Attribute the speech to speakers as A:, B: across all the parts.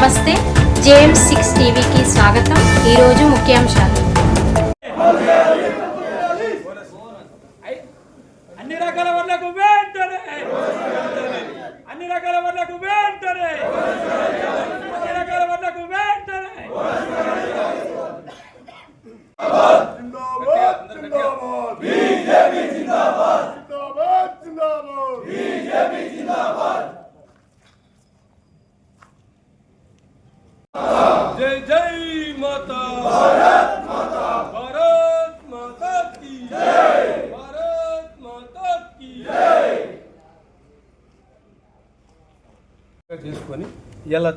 A: నమస్తే. JM six టీవీకి స్వాగతం. ఈరోజు ముఖ్యాంశాలు.
B: అన్ని రకాల వర్లకు వెంటనే. అన్ని రకాల వర్లకు వెంటనే. అన్ని రకాల వర్లకు వెంటనే.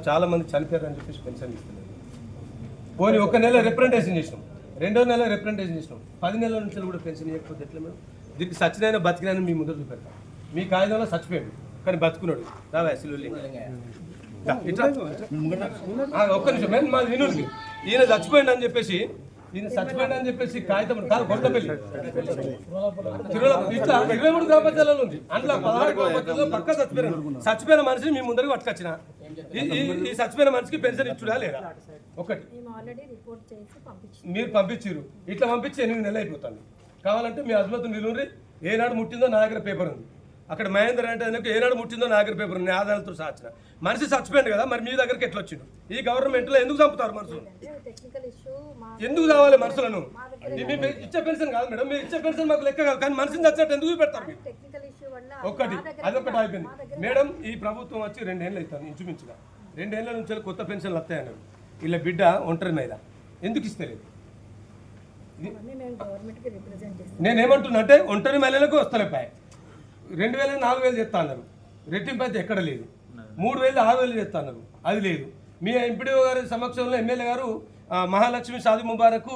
B: చాలా మంది చనిపోయారు అని చెప్పేసి పెన్షన్ ఇస్తున్నారు. పోనీ ఒక నెల రిప్రజెంటేషన్ చేసినాం. రెండో నెల రిప్రజెంటేషన్ చేసినాం. పది నెలల నుంచి కూడా పెన్షన్ ఇవ్వకపోతే ఎట్లా మేడం? దీనికి సచ్చినైనా బతికినైనా మీ ముందర చూపెడతాం. మీ కాగితంలో చచ్చిపోయాడు. కానీ బతుకున్నాడు. రావా సిల్లు ఒక్క నిమిషం. మా మాది ఈయన చచ్చిపోయాడు అని చెప్పేసి ఈయన చచ్చిపోయాడు అని చెప్పేసి కాగితం కాదు కొండపల్లి తిరుమల ఇట్లా ఇరవై మూడు గ్రామ పంచాయతీలలో ఉంది. అందులో పదహారు గ్రామ పంచాయతీలో పక్క చచ్చిపోయారు చచ్చిపోయిన మనిషిని మీ ముందరికి పట్టుకొచ్చిన. ఈ- ఈ- ఈ చచ్చిపోయిన మనిషికి పెన్షన్ ఇచ్చుడా లేదా? ఒకటి. మీరు పంపించారు ఇట్లా పంపించి ఎనిమిది నెలలు అయిపోతుంది. కావాలంటే మీ హస్బెండ్ నిలువురి ఏనాడు ముట్టిందో నా దగ్గర పేపర్ ఉంది. అక్కడ మహేందర్ అంటే ఆయనకు ఏనాడు ముట్టిందో నా దగ్గర పేపర్ ఉంది. ఆధారాలతో సాచిన మనిషి చచ్చిపోయింది కదా మరి మీ దగ్గరికి ఎట్లా వచ్చిండు? ఈ గవర్నమెంట్లో ఎందుకు చంపుతారు మనుషులు? ఎందుకు కావాలి మనుషులను? ఇచ్చే పెన్షన్ కాదు మేడం. మీరు ఇచ్చే పెన్షన్ మాకు లెక్క కాదు. కానీ మనిషిని చచ్చినట్టు ఎందుకు పెడతారు మీరు? ఒక్కటి అదొకటి అయిపోయింది మేడం ఈ ప్రభుత్వం వచ్చి రెండేళ్ళు అవుతాను ఇంచుమించుగా. రెండేళ్ళ నుంచి కొత్త పెన్షన్లు వస్తాయన్నారు. వీళ్ళ బిడ్డ ఒంటరి మహిళ. ఎందుకు ఇస్తలేదు? నేనేమంటున్నా అంటే ఒంటరి మహిళలకు వస్తలేపాయి రెండు వేల నాలుగు వేలు చెప్తా అన్నారు రెట్టింపు అయితే ఎక్కడ లేదు. మూడు వేలు ఆరు వేలు చెప్తా అన్నారు అది లేదు. మీ ఎంపీడీఓ గారి సమక్షంలో ఎమ్మెల్యే గారు మహాలక్ష్మి షాది ముబారకు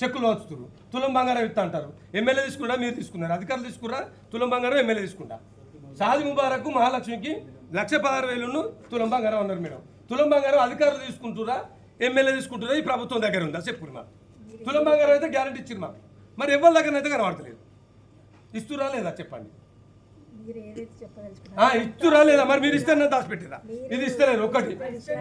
B: చెక్కులు వంచుతున్నారు తులం బంగారం ఇస్తా అంటారు. ఎమ్మెల్యే తీసుకున్నా మీరు తీసుకున్నారు? అధికారులు తీసుకురా తులం బంగారం ఎమ్మెల్యే తీసుకుంటా సాది ముబారక్ మహాలక్ష్మికి లక్ష పదహారు వేలును తులం బంగారం అన్నారు మేడం. తులం బంగారం అధికారులు తీసుకుంటురా ఎమ్మెల్యే తీసుకుంటురా ఈ ప్రభుత్వం దగ్గర ఉందా? చెప్పుడు మాకు. తులం బంగారం అయితే గ్యారంటీ ఇచ్చింది మాకు. మరి ఎవరి దగ్గర అయితే కనబడతలేదు? ఇస్తురా లేదా? చెప్పండి. ఆ, ఇస్తురా లేదా? మరి మీరు ఇస్తే దాచిపెట్టిరా? ఇది ఇస్తలేరు ఒకటి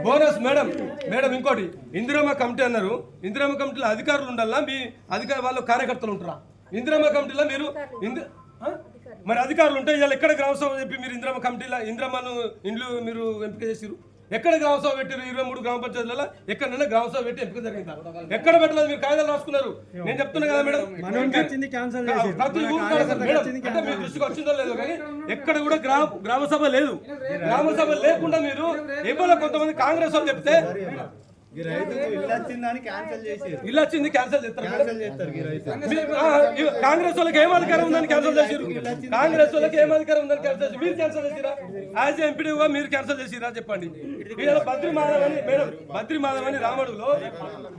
B: బోనస్ మేడం మేడం ఇంకోటి. ఇందిరమ్మ కమిటీ అన్నారు. ఇందిరమ్మ కమిటీలో అధికారులు ఉండాలా? మీ అధికార వాళ్ళు కార్యకర్తలు ఉంటారా? ఇందిరమ్మ కమిటీలో మీరు? మరి అధికారులు ఉంటే ఇవాళ ఎక్కడ గ్రామ సభ చెప్పి మీరు ఇందిరమ్మ కమిటీలో ఇందిరమ్మను ఇండ్లు మీరు ఎంపిక చేసిరు ఎక్కడ గ్రామ సభ పెట్టారు ఇరవై మూడు గ్రామ పంచాయతీలలో? ఎక్కడైనా గ్రామ సభ పెట్టి ఎంపిక జరిగిందా ఎక్కడ పెట్టలేదు? మీరు కాగితాలు రాసుకున్నారు. నేను చెప్తున్నా కదా మేడం. ప్రతి. అంటే మీ దృష్టికి వచ్చిందో లేదో కానీ ఎక్కడ కూడా గ్రామ గ్రామ సభ లేదు. గ్రామ సభ లేకుండా మీరు ఎవరో కొంతమంది కాంగ్రెస్ వాళ్ళు చెప్తే
C: ఇల్లు
B: ఇల్లు వచ్చింది. క్యాన్సిల్ చేస్తారు. కాంగ్రెస్ వాళ్ళకి ఏం అధికారం ఉందని క్యాన్సిల్ చేసిరు కాంగ్రెస్ వాళ్ళకి ఏం అధికారం ఉందని క్యాన్సిల్ చేసి మీరు క్యాన్సిల్ చేసిరా యాజ్ ఎంపీడీగా మీరు క్యాన్సిల్ చేసిరా చెప్పండి? బద్రి మాధవ్ అని మేడం బద్రి మాధవ్ అని రామడులో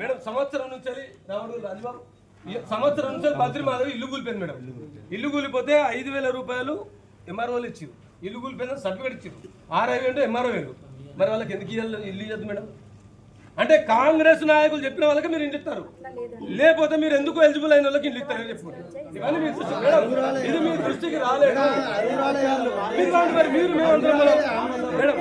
B: మేడం సంవత్సరం నుంచి రామడు రాజబాబు సంవత్సరం నుంచి బద్రి మాధవ్ ఇల్లు కూలిపోయింది మేడం. ఇల్లు కూలిపోతే ఐదు వేల రూపాయలు ఎంఆర్ఓలు ఇచ్చారు ఇల్లు కూలిపోయిందని సర్టిఫికేట్ ఇచ్చారు ఆరు ఐదు అంటే ఎంఆర్ఓ వేలు. మరి వాళ్ళకి ఎందుకు ఇవ్వాలి ఇల్లు ఇవ్వద్దు మేడం. అంటే కాంగ్రెస్ నాయకులు చెప్పిన వాళ్ళకి మీరు ఇంటి ఇస్తారు. లేకపోతే మీరు ఎందుకు ఎలిజిబుల్ అయిన వాళ్ళకి ఇంటి ఇస్తారని చెప్పుకోండి ఇవన్నీ మీ దృష్టికి మేడం, ఇది మీ దృష్టికి రాలేదు. మీరు మరి మీరు మేము అందరం మేడం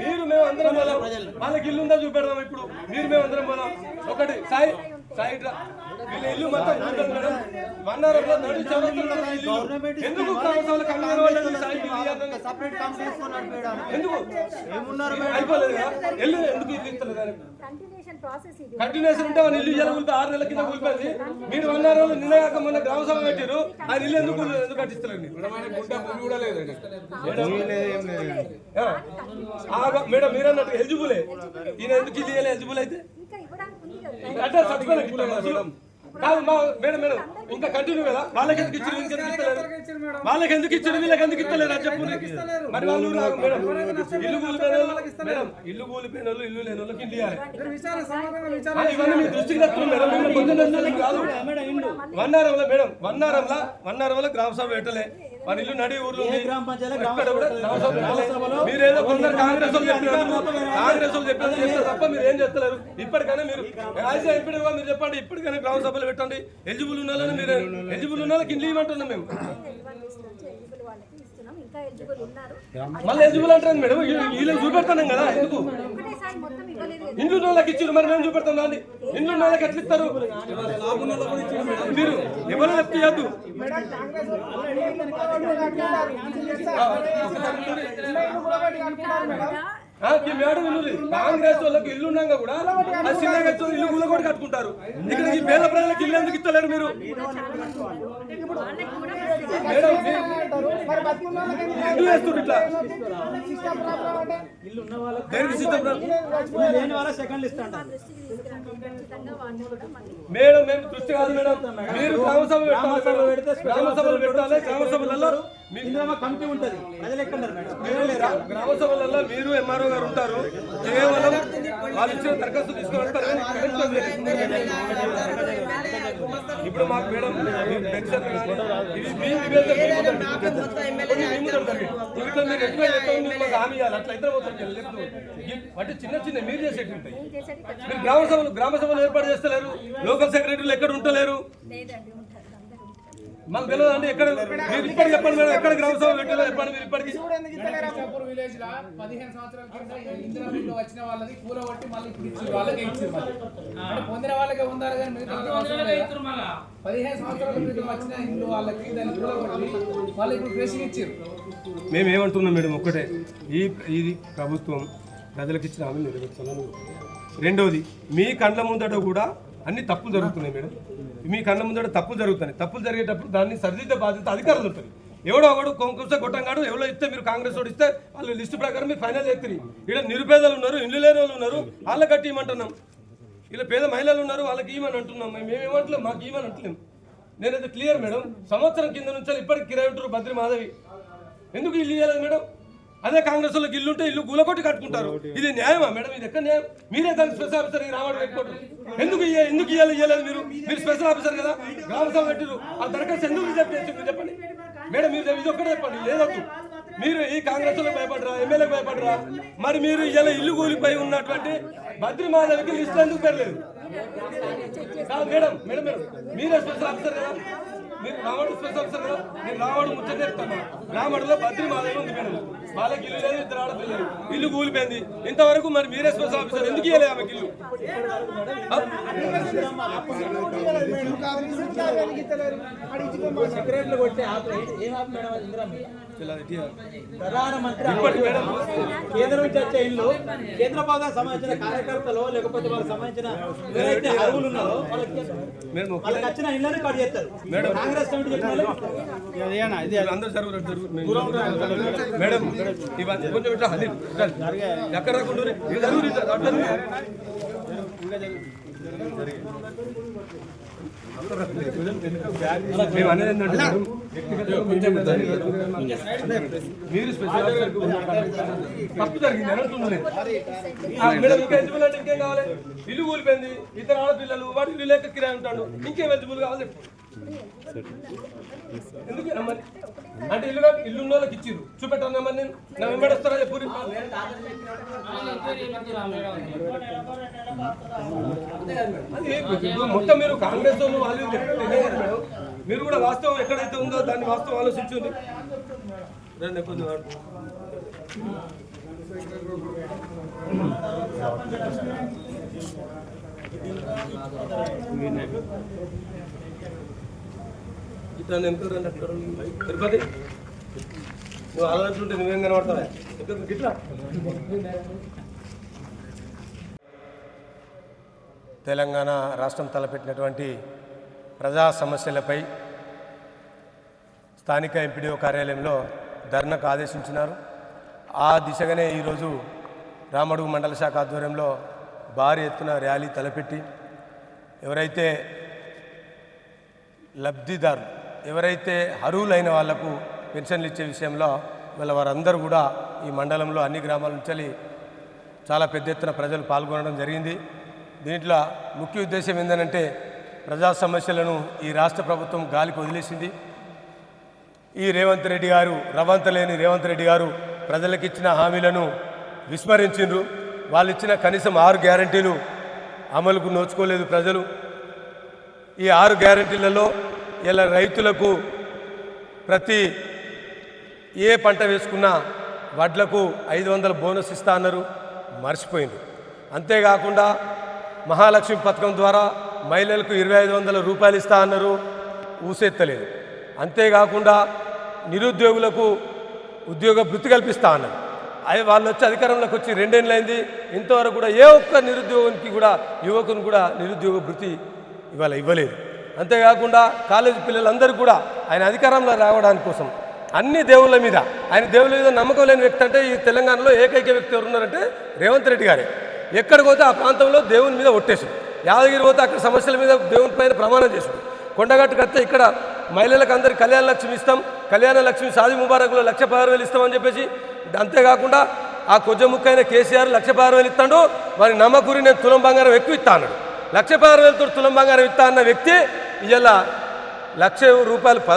B: మీరు మేము అందరం పోదాం వాళ్ళకి ఇల్లుందా చూపెడదాం ఇప్పుడు. మీరు మేము అందరం పోదాం ఒకటి సాయి వీళ్ళ ఇల్లు మొత్తం నడి ఇల్లు. ఎందుకు గ్రామసభలకు అన్ని కనబడలేదు సాయి ఇల్లు ఇవ్వాలని?
C: సపరేట్ కమిటీ తీసుకున్నాడు మేడం.
B: ఎందుకు?
C: ఏమున్నారు
B: అయిపోలేదు కదా? ఎల్లు ఎందుకు ఇల్లు ఇస్తలేదు ఆయన?
D: కంటిన్యూషన్ ప్రాసెస్ ఇది.
B: కంటిన్యూషన్ ఉంటే వాళ్ళ ఇల్లు ఆరు నెలల కింద కూలిపోయింది. మీరు వన్ అవర్ రోజులు నిన్న కాక మొన్న గ్రామ సభ పెట్టారు ఆయన ఇల్లు ఎందుకు ఎందుకు. ఆ, మేడం మీరు అన్నట్టు ఎలిజిబులే ఈయన ఎందుకు ఇల్లు ఇవ్వాలి ఎలిజిబుల్ అయితే? అంటే. కాదు మా మేడం మేడం. ఇంకా కంటిన్యూ కదా? వాళ్ళకి ఎందుకు ఇచ్చారు వీళ్ళకి ఎందుకు ఇస్తలేరు? వాళ్ళకి ఎందుకు ఇచ్చారు? వీళ్ళకి ఎందుకు ఇస్తలేరు? అని చెప్పు మరి వాళ్ళు మేడం. ఇల్లు కూలిపోయిన వాళ్ళు మేడం ఇల్లు కూలిపోయిన వాళ్ళు ఇల్లు లేని వాళ్ళకి ఇల్లు ఇవ్వాలి ఆ, ఇవన్నీ మీ దృష్టికి తెస్తున్నాం మేడం కొంచెం కాదు one hour madam one hour one hour గ్రామ సభ పెట్టలే. మన ఇల్లు నడి ఊర్లో. మీరేదో కొందరు కాంగ్రెస్ కాంగ్రెస్ చెప్పినట్టు చేస్తారు తప్ప మీరు ఏం చేస్తలేరు. ఇప్పటికైనా మీరు యాజ్ ఎంపీడీ మీరు చెప్పండి. ఇప్పటికైనా గ్రామ సభలు పెట్టండి. ఎలిజిబుల్ ఉన్న వాళ్ళని మీరు ఎలిజిబుల్ ఉన్న వాళ్ళకి ఇల్లు ఇవ్వమంటున్నాం మేము.
D: ఇంకా ఇంకా ఎలిజిబుల్ ఉన్నారు
B: మళ్ళీ ఎలిజిబుల్ అంటారు మేడం. వీళ్ళు- చూపెడతాను కదా ఎందుకు?
D: ఒకటేసారి మొత్తం ఇవ్వలేదు కదా.
B: ఉన్న వాళ్ళకి ఇచ్చారు మరి మేము చూపెడతాం దాన్ని? ఇండ్లు ఉన్న వాళ్ళకి ఎట్లా ఇస్తారు? మీరు ఎవరు చెప్తే ఇవ్వద్దు ఆ, ఈ మేడం వినురి. కాంగ్రెస్ వాళ్ళకి ఇల్లు ఉన్నాక కూడా ఆ ఇల్లు కూడా కూడా కట్టుకుంటారు. ఇక్కడ ఈ పేద ప్రజలకు ఇల్లు ఎందుకు ఇస్తలేరు మీరు? మేడం మీరు వేస్తారు ఇట్లా. దేనికి మేడం మేము దృష్టి కాదు మేడం. మీరు గ్రామ సభ పెట్టాలి గ్రామ సభలు పెట్టాలి గ్రామ సభలలో
C: కమిటీ ఉంటుంది. ప్రజలు?
B: గ్రామ సభలలో మీరు ఎంఆర్ఓ గారు ఉంటారు. కేవలం వాళ్ళు ఇచ్చిన దరఖాస్తు తీసుకొని వెళ్తారు ఇప్పుడు మాకు మేడం పెన్షన్ ఇది మీ. ఇట్లా మీరు మాకు హామీ ఇవ్వాలి? అట్లా ఇద్దరు అంటే చిన్న చిన్న మీరు చేసేటి ఉంటాయి.
D: చేసేది
B: మీరు గ్రామ సభలు గ్రామ సభలు ఏర్పాటు చేస్తలేరు. లోకల్ సెక్రటరీలు ఎక్కడ ఉంటలేరు? మాకు తెలియదు అంటే ఎక్కడ మీరు ఇప్పటికి చెప్పండి మేడం ఎక్కడ గ్రామ సభ పెట్టాలో చెప్పండి మీరు ఇప్పటికి.
E: విలేజ్ లా పదిహేను సంవత్సరాల కింద ఇందిరా బిల్లు వచ్చిన వాళ్ళది కూలగొట్టి మళ్ళీ ఇప్పుడు ఇచ్చారు వాళ్ళకే ఇచ్చారు మళ్ళీ. అంటే పొందిన వాళ్ళకే ఉండాలి కానీ మిగతా? పదిహేను సంవత్సరాల క్రితం వచ్చిన ఇల్లు వాళ్ళకి దాన్ని కూలగొట్టి వాళ్ళు ఇప్పుడు ఇచ్చారు.
B: మేము ఏమంటున్నాం మేడం ఒక్కటే ఈ ఇది ప్రభుత్వం ప్రజలకు ఇచ్చిన హామీలు నెరవేర్చాలని. రెండవది మీ కండ్ల ముందట కూడా అన్ని తప్పులు జరుగుతున్నాయి మేడం. మీ కళ్ళ ముందర తప్పులు జరుగుతున్నాయి. తప్పులు జరిగేటప్పుడు దాన్ని సరిదిద్దే బాధ్యత అధికారులు ఉంటుంది. ఎవడో ఒకడు కొంకొస్తే గొట్టంగాడు ఎవరో ఇస్తే మీరు కాంగ్రెస్ వాడు ఇస్తే వాళ్ళు లిస్టు ప్రకారం మీరు ఫైనల్ చేస్తారు ఇక్కడ నిరుపేదలు ఉన్నారు ఇల్లు లేని వాళ్ళు ఉన్నారు వాళ్ళ కట్టి ఇవ్వమంటున్నాం. ఇలా పేద మహిళలు ఉన్నారు వాళ్ళకి ఇవ్వమని అంటున్నాం. మేము ఏమేమంటలేం మాకు ఇవ్వమని అంటలేం. నేనైతే క్లియర్ మేడం. సంవత్సరం కింద నుంచి ఇప్పటికి కిరాయి ఉంటారు బద్రి మాధవి. ఎందుకు ఇల్లు ఇవ్వలేదు మేడం? అదే కాంగ్రెస్ వాళ్ళకి ఇల్లు ఉంటే ఇల్లు గులకొట్టి కట్టుకుంటారు. ఇది న్యాయమా మేడం? ఇది ఎక్కడ న్యాయం? మీరే దానికి స్పెషల్ ఆఫీసర్ రావడం పెట్టుకోండి ఎందుకు ఎందుకు ఇవ్వాలి ఇవ్వలేదు మీరు? మీరు స్పెషల్ ఆఫీసర్ కదా? గ్రామ సభ పెట్టిరు ఆ దరఖాస్తు ఎందుకు రిజెక్ట్ చేసి మీరు చెప్పండి. మేడం మీరు ఇది ఒక్కటే చెప్పండి లేదొద్దు. మీరు ఈ కాంగ్రెస్ వాళ్ళకి భయపడరా ఎమ్మెల్యేకి భయపడరా? మరి మీరు ఇలా ఇల్లు కూలిపోయి ఉన్నటువంటి బద్రి మాధవికి లిస్ట్ ఎందుకు పెరలేదు మేడం మేడం మేడం మీరే స్పెషల్ ఆఫీసర్ కదా? మీరు రావడం స్పెషల్ ఆఫీసర్ కదా నేను రావడం ముచ్చట చెప్తాను రావడంలో బద్రి మాధవి ఉంది మేడం వాళ్ళకి ఇల్లు లేదు ఇద్దరు ఆడపిల్లలు ఇల్లు కూలిపోయింది. ఇంతవరకు మరి మీరే స్పెషల్ ఆఫీసర్. ఎందుకు ఇవ్వలేదు ఆమెకి ఇల్లు.
C: ప్రధానమంత్రి
B: ఇప్పటి మేడం.
C: కేంద్రం నుంచి వచ్చే ఇల్లు కేంద్ర భాగానికి సంబంధించిన కార్యకర్తలు లేకపోతే వాళ్ళకి సంబంధించిన ఎవరైతే అర్హులు ఉన్నారో వాళ్ళకి వాళ్ళకి వచ్చిన ఇళ్ళని కట్ చేస్తారు.
B: మేడం ఇవన్నీ కొంచెం ఇట్లా హలి. ఎక్కడ రాకుండా ఇది. మేము అనేది ఏంటంటే మీరు స్పెషల్ తప్పు జరిగింది అని మేడం ఇంకా ఎలిజిబుల్ అంటే ఇంకేం కావాలి? ఇల్లు కూలిపోయింది ఇద్దరు ఆడపిల్లలు వాడు ఇల్లు లేక కిరాయి ఉంటాడు ఇంకేం ఎలిజిబుల్ కావాలి చెప్పు. ఎందుకు మరి? అంటే ఇల్లు కాదు, ఇల్లు ఉన్న వాళ్ళకి ఇచ్చిర్రు. చూపెట్టాను మరి నేను. నా వెంబడి వస్తారా చెప్పు మొత్తం మీరు కాంగ్రెస్ వాళ్ళు చెప్తే తెలియదు మేడం. మీరు కూడా వాస్తవం ఎక్కడైతే ఉందో దాన్ని వాస్తవం ఆలోచించండి. రండి కొంచెం ఆడు. ఇట్లా ఎంత రండి అక్కడ తిరుపతి? నువ్వు ఆలోచించుంటే నువ్వేం కనబడతావా? ఎక్కడ తెలంగాణ రాష్ట్రం తలపెట్టినటువంటి ప్రజా సమస్యలపై స్థానిక ఎంపీడీఓ కార్యాలయంలో ధర్నాకు ఆదేశించినారు. ఆ దిశగానే ఈరోజు రామడుగు మండల శాఖ ఆధ్వర్యంలో భారీ ఎత్తున ర్యాలీ తలపెట్టి ఎవరైతే లబ్ధిదారులు ఎవరైతే అర్హులైన వాళ్ళకు పెన్షన్లు ఇచ్చే విషయంలో వీళ్ళ వారందరూ కూడా ఈ మండలంలో అన్ని గ్రామాల నుంచి చాలా పెద్ద ఎత్తున ప్రజలు పాల్గొనడం జరిగింది. దీంట్లో ముఖ్య ఉద్దేశం ఏంటంటే ప్రజా సమస్యలను ఈ రాష్ట్ర ప్రభుత్వం గాలికి వదిలేసింది. ఈ రేవంత్ రెడ్డి గారు రవంత లేని రేవంత్ రెడ్డి గారు ప్రజలకు ఇచ్చిన హామీలను విస్మరించిండ్రు. వాళ్ళు ఇచ్చిన కనీసం ఆరు గ్యారంటీలు అమలుకు నోచుకోలేదు ప్రజలు. ఈ ఆరు గ్యారంటీలలో ఇలా రైతులకు ప్రతి ఏ పంట వేసుకున్నా వడ్లకు ఐదు వందల బోనస్ ఇస్తా అన్నారు. మర్చిపోయింది అంతేకాకుండా మహాలక్ష్మి పథకం ద్వారా మహిళలకు ఇరవై ఐదు వందల రూపాయలు ఇస్తా అన్నారు. ఊసెత్తలేదు. అంతేకాకుండా నిరుద్యోగులకు ఉద్యోగ వృత్తి కల్పిస్తా అన్నారు. అవి వాళ్ళు వచ్చి అధికారంలోకి వచ్చి రెండేళ్ళైంది ఇంతవరకు కూడా ఏ ఒక్క నిరుద్యోగానికి కూడా యువకుని కూడా నిరుద్యోగ వృత్తి ఇవాళ ఇవ్వలేదు. అంతేకాకుండా కాలేజీ పిల్లలందరూ కూడా ఆయన అధికారంలో రావడానికి కోసం అన్ని దేవుళ్ళ మీద ఆయన దేవుళ్ళ మీద నమ్మకం లేని వ్యక్తి అంటే ఈ తెలంగాణలో ఏకైక వ్యక్తి ఎవరు ఉన్నారంటే రేవంత్ రెడ్డి గారే. ఎక్కడికి పోతే ఆ ప్రాంతంలో దేవుని మీద ఒట్టేశారు. యాదగిరి పోతే అక్కడ సమస్యల మీద దేవుని పైన ప్రమాణం చేసాడు. కొండగట్టు కడితే ఇక్కడ మహిళలకు అందరి కళ్యాణ లక్ష్మి ఇస్తాం. కళ్యాణ లక్ష్మి సాది ముబారక్లో లక్ష పదహారు వేలు ఇస్తామని చెప్పేసి అంతేకాకుండా ఆ కొజ్జ అయిన కేసీఆర్ లక్ష పదహారు వేలు ఇస్తాడు. మరి నమ్మకూరి నేను తులం బంగారం ఎక్కువ ఇస్తాను లక్ష పదహారు వేలతో తులం బంగారం ఇస్తా అన్న వ్యక్తి ఇలా లక్ష రూపాయలు ప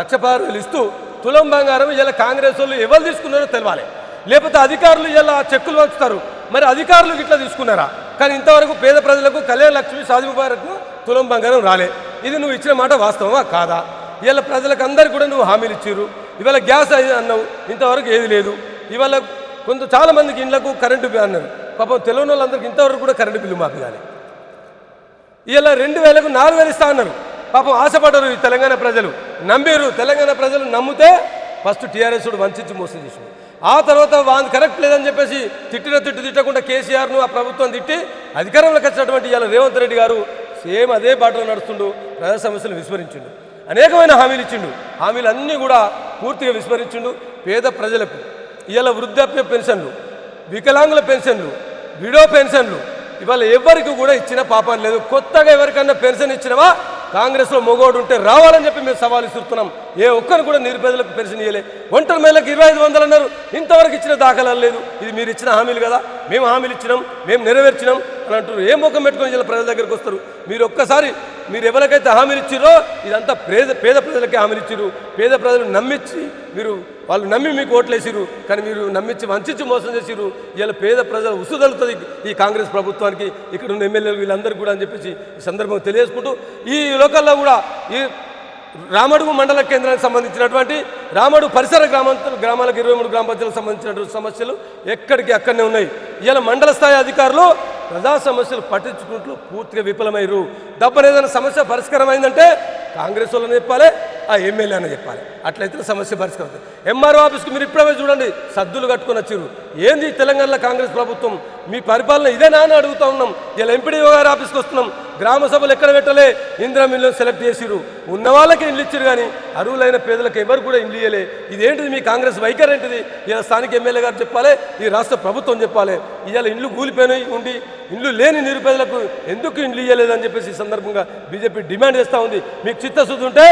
B: లక్ష పదహారు వేలు ఇస్తూ తులం బంగారం ఇలా కాంగ్రెస్ వాళ్ళు ఎవరు తీసుకున్నారో తెలవాలి. లేకపోతే అధికారులు ఇలా చెక్కులు పంచుతారు. మరి అధికారులు ఇట్లా తీసుకున్నారా? కానీ ఇంతవరకు పేద ప్రజలకు కళ్యాణ లక్ష్మి సాది ముబారకు తులం బంగారం రాలే. ఇది నువ్వు ఇచ్చిన మాట వాస్తవమా? కాదా? ఇవాళ ప్రజలకు అందరికీ కూడా నువ్వు హామీలు ఇచ్చిర్రు. ఇవాళ గ్యాస్ అన్నావు. ఇంతవరకు ఏది లేదు. ఇవాళ కొంత చాలామందికి ఇండ్లకు కరెంటు బిల్లు అన్నారు. పాపం తెలియని వాళ్ళందరికీ ఇంతవరకు కూడా కరెంటు బిల్లు మాకు కానీ ఇలా రెండు వేలకు నాలుగు వేలు ఇస్తా అన్నారు. పాపం ఆశపడ్డరు ఈ తెలంగాణ ప్రజలు. నమ్మారు తెలంగాణ ప్రజలు నమ్మితే ఫస్ట్ టీఆర్ఎస్ వంచి మోసం చేసిండు. ఆ తర్వాత వాళ్ళు కరెక్ట్ లేదని చెప్పేసి తిట్టిన తిట్టు తిట్టకుండా కేసీఆర్ను ఆ ప్రభుత్వం తిట్టి అధికారంలోకి వచ్చినటువంటి ఇవాళ రేవంత్ రెడ్డి గారు సేమ్ అదే బాటలో నడుస్తుండు ప్రజా సమస్యలు విస్మరించిండు. అనేకమైన హామీలు ఇచ్చిండు. హామీలు అన్నీ కూడా పూర్తిగా విస్మరించిండు పేద ప్రజలకు. ఇవాళ వృద్ధాప్య పెన్షన్లు వికలాంగుల పెన్షన్లు విడో పెన్షన్లు ఇవాళ ఎవరికి కూడా ఇచ్చిన పాపం లేదు. కొత్తగా ఎవరికన్నా పెన్షన్ ఇచ్చినవా? కాంగ్రెస్లో మొగోడు ఉంటే రావాలని చెప్పి మేము సవాల్ ఇస్తున్నాం ఏ ఒక్కరు కూడా నిరుపేదలకు పెన్షన్ ఇవ్వలే ఒంటరి మేలకు ఇరవై ఐదు వందలు అన్నారు. ఇంతవరకు ఇచ్చిన దాఖలాలు లేదు. ఇది మీరు ఇచ్చిన హామీలు కదా. మేము హామీలు ఇచ్చినాం. మేము నెరవేర్చినాం. అని అంటారు ఏ ముఖం పెట్టుకొని ఇలా ప్రజల దగ్గరికి వస్తారు? మీరు ఒక్కసారి మీరు ఎవరికైతే హామీలు ఇదంతా పేద పేద ప్రజలకే హామీలు పేద ప్రజలు నమ్మించి మీరు వాళ్ళు నమ్మి మీకు ఓట్లేసిరు కానీ మీరు నమ్మించి వంచి మోసం చేసిరు ఇలా పేద ప్రజలు ఉసుదలుతుంది ఈ కాంగ్రెస్ ప్రభుత్వానికి. ఇక్కడ ఉన్న ఎమ్మెల్యేలు వీళ్ళందరూ కూడా అని చెప్పేసి ఈ సందర్భంగా తెలియజేసుకుంటూ ఈ లోకల్లో కూడా ఈ రామడుగు మండల కేంద్రానికి సంబంధించినటువంటి రామడు పరిసర గ్రామాంత గ్రామాలకు ఇరవై మూడు గ్రామ పంచాయతీలకు సంబంధించినటువంటి సమస్యలు ఎక్కడికి అక్కడనే ఉన్నాయి. ఇలా మండల స్థాయి అధికారులు ప్రజా సమస్యలు పట్టించుకుంటూ పూర్తిగా విఫలమయ్యారు. దప్పని ఏదైనా సమస్య పరిష్కారమైందంటే కాంగ్రెస్ వాళ్ళని చెప్పాలి ఆ ఎమ్మెల్యే అని చెప్పాలి. అట్లయితే సమస్య పరిష్కారం ఎంఆర్ఓ ఆఫీస్కి మీరు ఇప్పుడే చూడండి సద్దులు కట్టుకొని వచ్చిర్రు. ఏంది తెలంగాణలో కాంగ్రెస్ ప్రభుత్వం? మీ పరిపాలన ఇదేనా అని అడుగుతా ఉన్నాం. ఇలా ఎంపీడీఓ గారి ఆఫీస్కి వస్తున్నాం. గ్రామ సభలు ఎక్కడ పెట్టలే? ఇందిరా మిల్లు సెలెక్ట్ చేసిరు ఉన్న వాళ్ళకి ఇల్లు ఇచ్చారు కానీ అరువులైన పేదలకు ఎవరు కూడా ఇల్లు ఇయ్యలే. ఇదేంటిది మీ కాంగ్రెస్ వైఖరి ఏంటిది? ఇలా స్థానిక ఎమ్మెల్యే గారు చెప్పాలి ఈ రాష్ట్ర ప్రభుత్వం చెప్పాలి. ఇవాళ ఇండ్లు కూలిపోయినాయి ఉండి ఇండ్లు లేని నిరుపేదలకు ఎందుకు ఇండ్లు ఇవ్వలేదని చెప్పేసి ఈ సందర్భంగా బీజేపీ డిమాండ్ చేస్తూ ఉంది. మీకు చిత్తశుద్ధి ఉంటే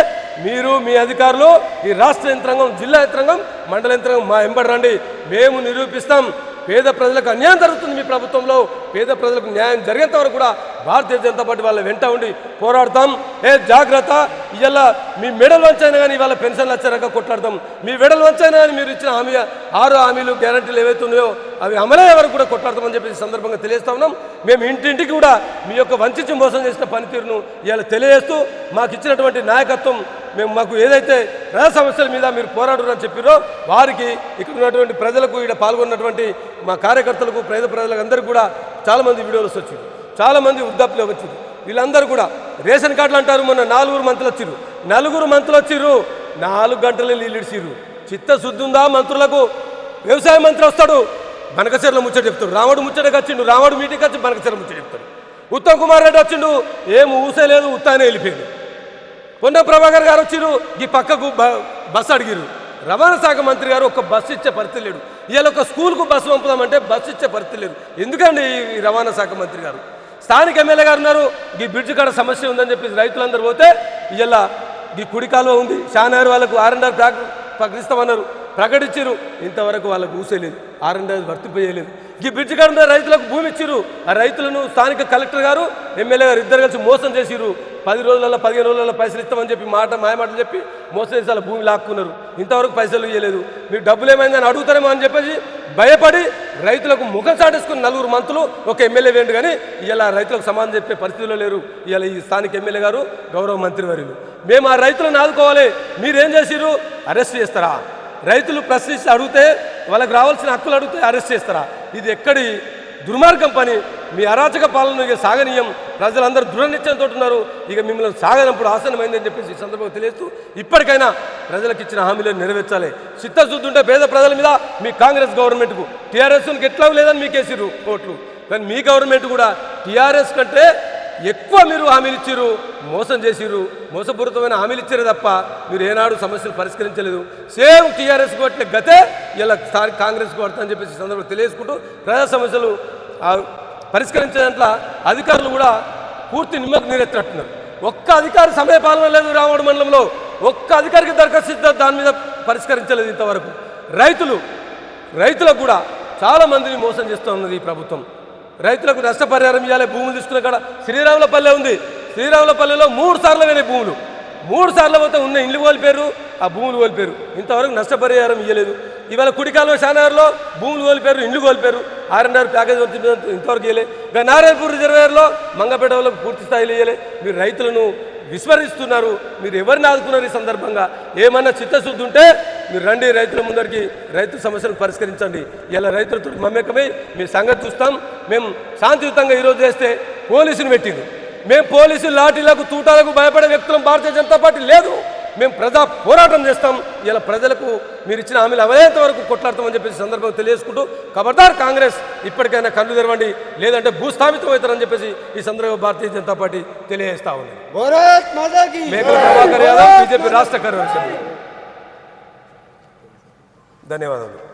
B: మీరు మీ అధికారులు ఈ రాష్ట్ర యంత్రాంగం జిల్లా యంత్రాంగం మండల యంత్రాంగం మా ఎంబడి రండి. మేము నిరూపిస్తాం. పేద ప్రజలకు అన్యాయం జరుగుతుంది మీ ప్రభుత్వంలో. పేద ప్రజలకు న్యాయం జరిగేంత వరకు కూడా భారతీయ జనతా పార్టీ వాళ్ళ వెంట ఉండి పోరాడతాం. ఏ జాగ్రత్త. ఇవాళ మీ మెడల్ వంచైనా కానీ ఇవాళ పెన్షన్లు వచ్చాక కొట్లాడతాం. మీ మెడల్ వంచైనా కానీ మీరు ఇచ్చిన హామీ ఆరు హామీలు గ్యారంటీలు ఏవైతే ఉన్నాయో అవి అమలయ్యే వరకు కూడా కొట్లాడతామని చెప్పి సందర్భంగా తెలియజేస్తా ఉన్నాం. మేము ఇంటింటికి కూడా మీ యొక్క వంచి మోసం చేసిన పనితీరును ఇవాళ తెలియజేస్తూ మాకు ఇచ్చినటువంటి నాయకత్వం మేము మాకు ఏదైతే ప్రజా సమస్యల మీద మీరు పోరాడురని చెప్పారో వారికి ఇక్కడ ఉన్నటువంటి ప్రజలకు ఇక్కడ పాల్గొన్నటువంటి మా కార్యకర్తలకు పేద ప్రజలకు అందరికీ కూడా చాలామంది వీడియోలు వచ్చింది చాలామంది వృద్ధాప్యులు వచ్చింది వీళ్ళందరూ కూడా రేషన్ కార్డులు అంటారు మొన్న నాలుగురు మంత్రులు వచ్చిర్రు. నలుగురు మంత్రులు వచ్చిర్రు. నాలుగు గంటలు నీళ్ళు చిత్తశుద్ధి ఉందా మంత్రులకు? వ్యవసాయ మంత్రి వస్తాడు. బనకచర్ల ముచ్చట చెప్తాడు. రాముడు ముచ్చటకి వచ్చిండు. రాముడు మీటింగ్కి వచ్చి బనకచీర ముచ్చట చెప్తాడు. ఉత్తమ్ కుమార్ రెడ్డి వచ్చిండు. ఏం ఊసే లేదు ఉత్తానే వెళ్ళిపోయింది పొన్న ప్రభాకర్ గారు వచ్చిరు ఈ పక్కకు బ- బస్సు అడిగిరు రవాణా శాఖ మంత్రి గారు ఒక బస్సు ఇచ్చే పరిస్థితి లేడు ఇవాళ ఒక స్కూల్కు బస్సు పంపుదామంటే బస్సు ఇచ్చే పరిస్థితి లేదు. ఎందుకండి ఈ రవాణా శాఖ మంత్రి గారు? స్థానిక ఎమ్మెల్యే గారు ఉన్నారు ఈ బ్రిడ్జ్ కాడ సమస్య ఉందని చెప్పి రైతులందరూ పోతే ఇవాళ ఈ కుడికాలువ ఉంది. షానారు వాళ్ళకు ఆర్ అండ్ ఆర్ ప్రకటిస్తామన్నారు ప్రకటించరు ఇంతవరకు వాళ్ళకు ఊసేయలేదు ఆర్ వర్తింపజేయలేదు. ఈ బ్రిడ్జ్ కాడ రైతులకు భూమి ఇచ్చిరు ఆ రైతులను స్థానిక కలెక్టర్ గారు ఎమ్మెల్యే గారు ఇద్దరు కలిసి మోసం చేసిరు పది రోజులలో పదిహేను రోజులలో పైసలు ఇస్తామని చెప్పి మాట మాయమాటలు చెప్పి మోసం చేసి వాళ్ళ భూమి లాక్కున్నారు. ఇంతవరకు పైసలు ఇవ్వలేదు మీరు డబ్బులు ఏమైందని అడుగుతారేమో అని చెప్పేసి భయపడి రైతులకు ముఖం చాటేసుకుని నలుగురు మంత్రులు ఒక ఎమ్మెల్యే వేయండి కానీ ఇలా రైతులకు సమాధానం చెప్పే పరిస్థితిలో లేరు. ఇలా ఈ స్థానిక ఎమ్మెల్యే గారు గౌరవ మంత్రి మంత్రివర్యులు. మేము ఆ రైతులను ఆదుకోవాలి. మీరేం చేసిరు అరెస్ట్ చేస్తారా? రైతులు ప్రశ్నించి అడిగితే వాళ్ళకి రావాల్సిన హక్కులు అడిగితే అరెస్ట్ చేస్తారా? ఇది ఎక్కడి దుర్మార్గం పని. మీ అరాచక పాలన ఇక సాగనీయం. ప్రజలందరూ దృఢ నిశ్చయంతో ఉన్నారు ఇక మిమ్మల్ని సాగనప్పుడు ఆసనమైందని చెప్పేసి ఈ సందర్భంగా తెలియజేస్తూ ఇప్పటికైనా ప్రజలకు ఇచ్చిన హామీలను నెరవేర్చాలి. చిత్తశుద్ధుంటే పేద ప్రజల మీద మీ కాంగ్రెస్ గవర్నమెంట్కు. టీఆర్ఎస్కి ఎట్లా లేదని మీకేసిర్రు ఓట్లు. కానీ మీ గవర్నమెంట్ కూడా టీఆర్ఎస్ కంటే ఎక్కువ మీరు హామీలు ఇచ్చిర్రు మోసం చేసిర్రు మోసపూరితమైన హామీలు ఇచ్చారు తప్ప మీరు ఏనాడు సమస్యలు పరిష్కరించలేదు. సేమ్ టీఆర్ఎస్ కొట్టిన గతే ఇలా కాంగ్రెస్ కొడతామని చెప్పేసి సందర్భంలో సందర్భంగా తెలియజేసుకుంటూ ప్రజా సమస్యలు ఆ, పరిష్కరించే దాంట్లో అధికారులు కూడా పూర్తి నిమ్మకు నీరెత్తినట్టున్నారు. ఒక్క అధికారి సమయ పాలన లేదు రావణ మండలంలో. ఒక్క అధికారికి దరఖాస్తు దాని మీద పరిష్కరించలేదు ఇంతవరకు. రైతులు రైతులకు కూడా చాలామందిని మోసం చేస్తూ ఉన్నది ఈ ప్రభుత్వం. రైతులకు నష్టపరిహారం ఇవ్వాలి భూములు తీసుకున్న కాడ. శ్రీరాములపల్లె ఉంది. శ్రీరాములపల్లెలో మూడు సార్లు పోయినాయి భూములు. మూడు సార్లు పోతే ఉన్న ఇండ్లు కోల్పోయారు ఆ భూములు కోల్పోయారు ఇంతవరకు నష్టపరిహారం ఇవ్వలేదు ఇవాళ కుడికాలం శానగర్లో భూములు కోల్పోయారు ఇండ్లు కోల్పోయారు ఆర్ఎన్ఆర్ ప్యాకేజ్ వచ్చిన ఇంతవరకు ఇవ్వలే ఇక నారాయణపూర్ రిజర్వేర్లో మంగపేట వాళ్ళకు పూర్తి స్థాయిలో ఇవ్వలే మీరు రైతులను విస్మరిస్తున్నారు. మీరు ఎవరిని ఆదుకున్నారు ఈ సందర్భంగా? ఏమన్నా చిత్తశుద్ధి ఉంటే మీరు రండి రైతుల ముందరికి రైతు సమస్యలను పరిష్కరించండి. ఇలా రైతులతో మమేకమై మీ సంగతి చూస్తాం. మేము శాంతియుతంగా ఈరోజు చేస్తే పోలీసులు పెట్టింది మేము పోలీసులు లాఠీలకు తూటాలకు భయపడే వ్యక్తులం భారతీయ జనతా పార్టీ లేదు. మేము ప్రజా పోరాటం చేస్తాం. ఇలా ప్రజలకు మీరు ఇచ్చిన హామీలు అమలయ్యేంత వరకు కొట్లాడతామని చెప్పేసి సందర్భంగా తెలియజేసుకుంటూ ఖబర్దార్ కాంగ్రెస్ ఇప్పటికైనా కళ్ళు తెరవండి. లేదంటే భూస్థాపితం అవుతారని చెప్పేసి ఈ సందర్భంగా భారతీయ జనతా పార్టీ తెలియజేస్తా ఉంది బీజేపీ రాష్ట్ర కార్యదర్శి. ధన్యవాదాలు